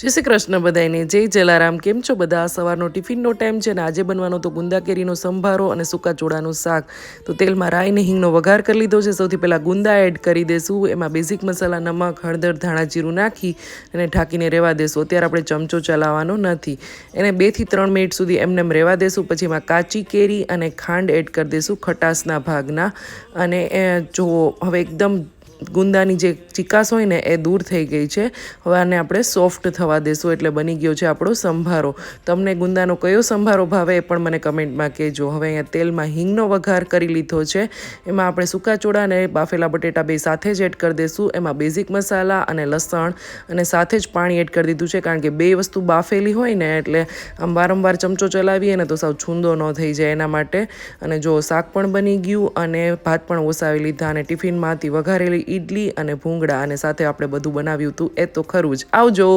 જય શ્રી કૃષ્ણ બધાને જય જલારામ. કેમ છો બધા? સવારનો ટિફિનનો ટાઈમ છે ને આજે બનવાનો તો ગુંદા કેરીનો સંભારો અને સૂકા ચોળાનું શાક. તો તેલમાં રાઈ ને હિંગનો વઘાર કરી લીધો છે. સૌથી પહેલાં ગુંદા એડ કરી દેશું. એમાં બેઝિક મસાલા, નમક, હળદર, ધાણા, જીરું નાખી અને ઢાંકીને રહેવા દેશું. અત્યારે આપણે ચમચો ચલાવવાનો નથી. એને બેથી ત્રણ મિનિટ સુધી એમને એમ રહેવા દેશું. પછી એમાં કાચી કેરી અને ખાંડ એડ કરી દઈશું ખટાશના ભાગના. અને જો હવે એકદમ ગુંદાની જે ચિકાસ હોય ને એ દૂર થઈ ગઈ છે. હવે આને આપણે સોફ્ટ થવા દેશું એટલે બની ગયો છે આપણો સંભારો. તમને ગુંદાનો કયો સંભારો ભાવે એ પણ મને કમેન્ટમાં કહેજો. હવે અહીંયા તેલમાં હિંગનો વઘાર કરી લીધો છે. એમાં આપણે સૂકા ચોળા અને બાફેલા બટેટા બે સાથે જ એડ કરી દઈશું એમાં બેઝિક મસાલા અને લસણ અને સાથે જ પાણી એડ કરી દીધું છે. કારણ કે બે વસ્તુ બાફેલી હોય ને એટલે આમ વારંવાર ચમચો ચલાવીએ ને તો સાવ છૂંદો ન થઈ જાય એના માટે. અને જો શાક પણ બની ગયું અને ભાત પણ ઓસાવી લીધા અને ટિફિનમાંથી વઘારેલી ઈડલી અને ભૂંગળા અને સાથે આપણે બધું બનાવ્યું હતું એ તો ખરું જ. આવજો!